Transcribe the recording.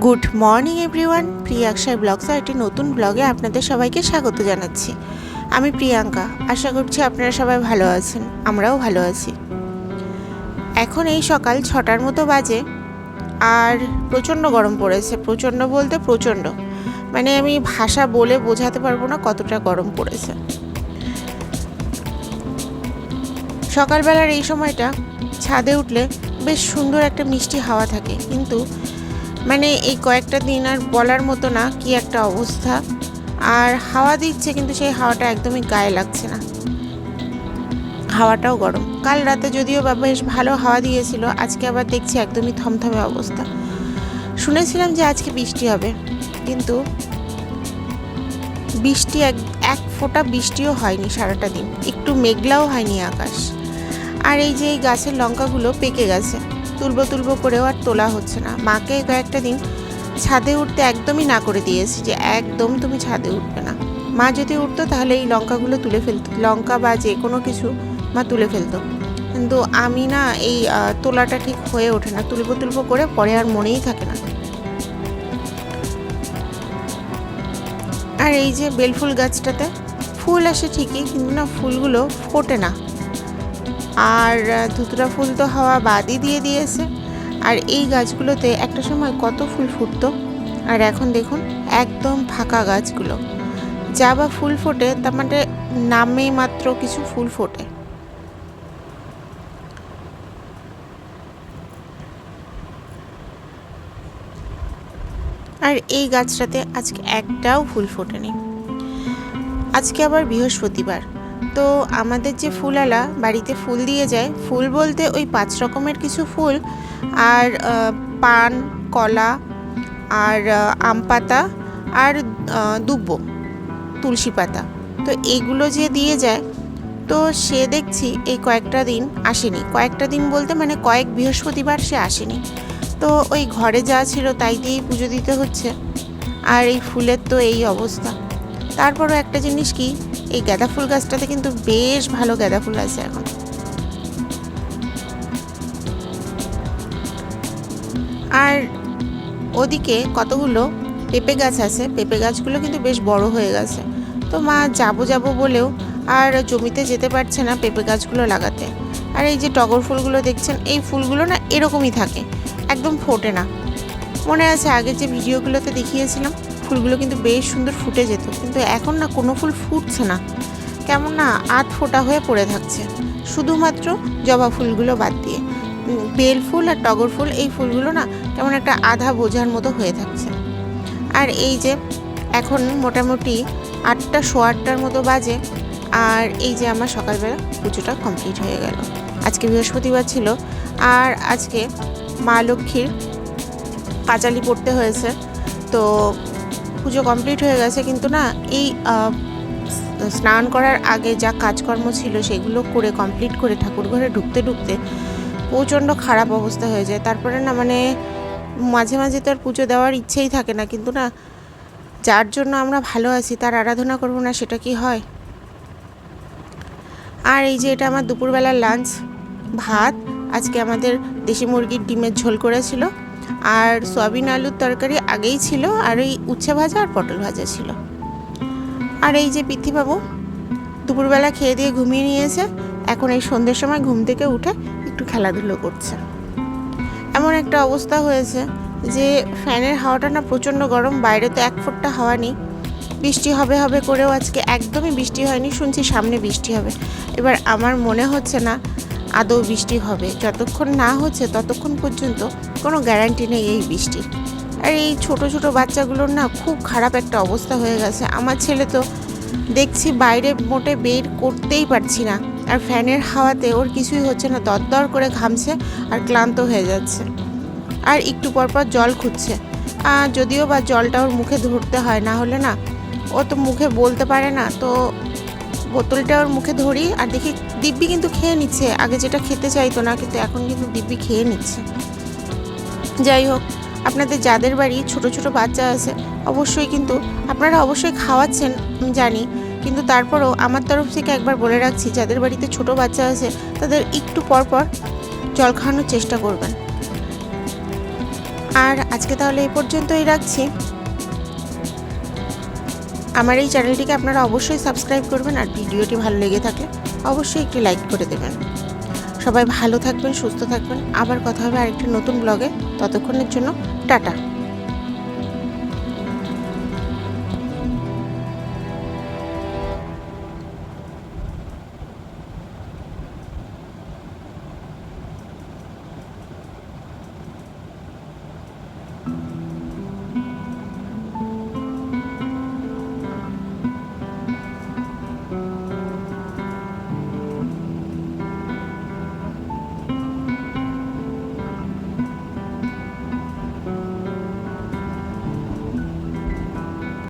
Good morning everyone প্রিয়াক্ষায় ব্লগসের একটি নতুন ব্লগে আপনাদের সবাইকে স্বাগত জানাচ্ছি। আমি প্রিয়াঙ্কা। আশা করছি আপনারা সবাই ভালো আছেন। আমরাও ভালো আছি। এখন এই সকাল ছটার মতো বাজে আর প্রচণ্ড গরম পড়েছে। প্রচণ্ড বলতে প্রচণ্ড। মানে আমি ভাষা বলে বোঝাতে পারব না কতটা গরম পড়েছে। সকালবেলার এই সময়টা ছাদে উঠলে বেশ সুন্দর একটা মিষ্টি হাওয়া থাকে। কিন্তু মানে এই কয়েকটা দিন আর বলার মতো না কি একটা অবস্থা। আর হাওয়া দিচ্ছে কিন্তু সেই হাওয়াটা একদমই গায়ে লাগছে না। হাওয়াটাও গরম। কাল রাতে যদিও বা বেশ ভালো হাওয়া দিয়েছিল, আজকে আবার দেখছি একদমই থমথমে অবস্থা। শুনেছিলাম যে আজকে বৃষ্টি হবে, কিন্তু বৃষ্টি এক এক ফোঁটা বৃষ্টিও হয়নি সারাটা দিন। একটু মেঘলাও হয়নি আকাশ। আর এই যে এই গাছের লঙ্কাগুলো পেকে গেছে। তুলবো তুলবো করেও আর তোলা হচ্ছে না। মাকে কয়েকটা দিন ছাদে উঠতে একদমই না করে দিয়েছি যে একদম তুমি ছাদে উঠবে না। মা যদি উঠতো তাহলে এই লঙ্কাগুলো তুলে ফেলতো। লঙ্কা বা যে কোনো কিছু মা তুলে ফেলতো। কিন্তু আমি না এই তোলাটা ঠিক হয়ে ওঠে না। তুলবো তুলবো করে পরে আর মনেই থাকে না। আর এই যে বেলফুল গাছটাতে ফুল আসে ঠিকই, কিন্তু না ফুলগুলো ফোটে না। আর ধুতুরা ফুল তো হাওয়া বাদই দিয়ে দিয়েছে। আর এই গাছগুলোতে একটা সময় কত ফুল ফুটতো। আর এখন দেখুন, একদম ফাঁকা গাছগুলো। যা বা ফুল ফোটে, তার মানে নামে মাত্র কিছু ফুল ফোটে। আর এই গাছটাতে আজকে একটাও ফুল ফোটেনি। আজকে আবার বৃহস্পতিবার। তো আমাদের যে ফুলওয়ালা বাড়িতে ফুল দিয়ে যায়, ফুল বলতে ওই পাঁচ রকমের কিছু ফুল। আর পান, কলা, আর আম পাতা, আর দুব্বো, তুলসী পাতা। তো এগুলো যে দিয়ে যায়, তো সে দেখছি এই কয়েকটা দিন আসেনি। কয়েকটা দিন বলতে মানে কয়েক বৃহস্পতিবার সে আসেনি। তো ওই ঘরে যা ছিল তাই দিয়েই পুজো দিতে হচ্ছে। আর এই ফুলের তো এই অবস্থা। তারপরও একটা জিনিস কি এই গাঁদা ফুল গাছটাতে কিন্তু বেশ ভালো গাঁদা ফুল আছে এখন। আর ওদিকে কতগুলো পেঁপে গাছ আছে, পেঁপে গাছগুলো কিন্তু বেশ বড় হয়ে গেছে। তো মা যাব যাব বলেও আর জমিতে যেতে পারছে না পেঁপে গাছগুলো লাগাতে। আর এই যে টগর ফুলগুলো দেখছেন, এই ফুলগুলো না এরকমই থাকে, একদম ফোটে না। মনে আছে আগে যে ভিডিওগুলোতে দেখিয়েছিলাম ফুলগুলো কিন্তু বেশ সুন্দর ফুটে যেত। কিন্তু এখন না কোনো ফুল ফুটছে না। কেমন না আধ ফোটা হয়ে পড়ে থাকছে। শুধুমাত্র জবা ফুলগুলো বাদ দিয়ে। বেল ফুল আর টগর ফুল এই ফুলগুলো না কেমন একটা আধা বোঝার মতো হয়ে থাকছে। আর এই যে এখন মোটামুটি আটটা সোয়া আটটার মতো বাজে। আর এই যে আমার সকালবেলা পুজোটা কমপ্লিট হয়ে গেল। আজকে বৃহস্পতিবার ছিল। আর আজকে মা লক্ষ্মীর পাঁচালি পড়তে হয়েছে। তো পুজো কমপ্লিট হয়ে গেছে, কিন্তু না, এই স্নান করার আগে যা কাজকর্ম ছিল সেগুলো করে কমপ্লিট করে ঠাকুর ঘরে ঢুকতে ঢুকতে প্রচণ্ড খারাপ অবস্থা হয়ে যায়। তারপরে না মানে মাঝে মাঝে তো আর পুজো দেওয়ার ইচ্ছেই থাকে না, কিন্তু না, যার জন্য আমরা ভালো আছি, তার আরাধনা করব না, সেটা কি হয়? আর এই যে এটা আমার দুপুরবেলার লাঞ্চ ভাত, আজকে আমাদের দেশি মুরগির ডিমের ঝোল করেছিল। আর সয়াবিন আলুর তরকারি আগেই ছিল আর ওই উচ্ছে ভাজা আর পটল ভাজা ছিল। আর এই যে পৃথ্বীবাবু দুপুরবেলা খেয়ে দিয়ে ঘুমিয়ে নিয়েছে, এখন এই সন্ধ্যের সময় ঘুম থেকে উঠে একটু খেলাধুলো করছে। এমন একটা অবস্থা হয়েছে যে ফ্যানের হাওয়াটা না প্রচণ্ড গরম, বাইরে তো এক ফুটটা হাওয়া নেই। বৃষ্টি হবে হবে করেও আজকে একদমই বৃষ্টি হয়নি, শুনছি সামনে বৃষ্টি হবে। এবার আমার মনে হচ্ছে না আদৌ বৃষ্টি হবে। যতক্ষণ না হচ্ছে ততক্ষণ পর্যন্ত কোনো গ্যারান্টি নেই এই বৃষ্টি। আর এই ছোট ছোট বাচ্চাগুলোর না খুব খারাপ একটা অবস্থা হয়ে গেছে। আমার ছেলে তো দেখছি বাইরে মোটে বের করতেই পারছি না। আর ফ্যানের হাওয়াতে ওর কিছুই হচ্ছে না। দরদর করে ঘামছে আর ক্লান্ত হয়ে যাচ্ছে। আর একটু পর পর জল খুঁজছে। যদিও বা জলটা ওর মুখে ধরতে হয়, না হলে না ও তো মুখে বলতে পারে না। তো বোতলটা ওর মুখে ধরি আর দেখি দিব্যি কিন্তু খেয়ে নিচ্ছে। আগে যেটা খেতে চাইতো না, কিন্তু এখন কিন্তু দিব্যি খেয়ে নিচ্ছে। যাই হোক, আপনাদের যাদের বাড়ি ছোট ছোট বাচ্চা আছে, অবশ্যই কিন্তু আপনারা অবশ্যই খাওয়াচ্ছেন জানি। কিন্তু তারপরেও আমার তরফ থেকে একবার বলে রাখছি, যাদের বাড়িতে ছোট বাচ্চা আছে, তাদের একটু পর পর জল খাওয়ানোর চেষ্টা করবেন। আর আজকে তাহলে এই পর্যন্তই রাখছি। আমার এই চ্যানেলটিকে আপনারা অবশ্যই সাবস্ক্রাইব করবেন আর ভিডিওটি ভালো লেগে থাকে অবশ্যই একটি লাইক করে দেবেন। সবাই ভালো থাকবেন, সুস্থ থাকবেন। আবার কথা হবে আরেকটি নতুন ব্লগে। ততক্ষণের জন্য টাটা।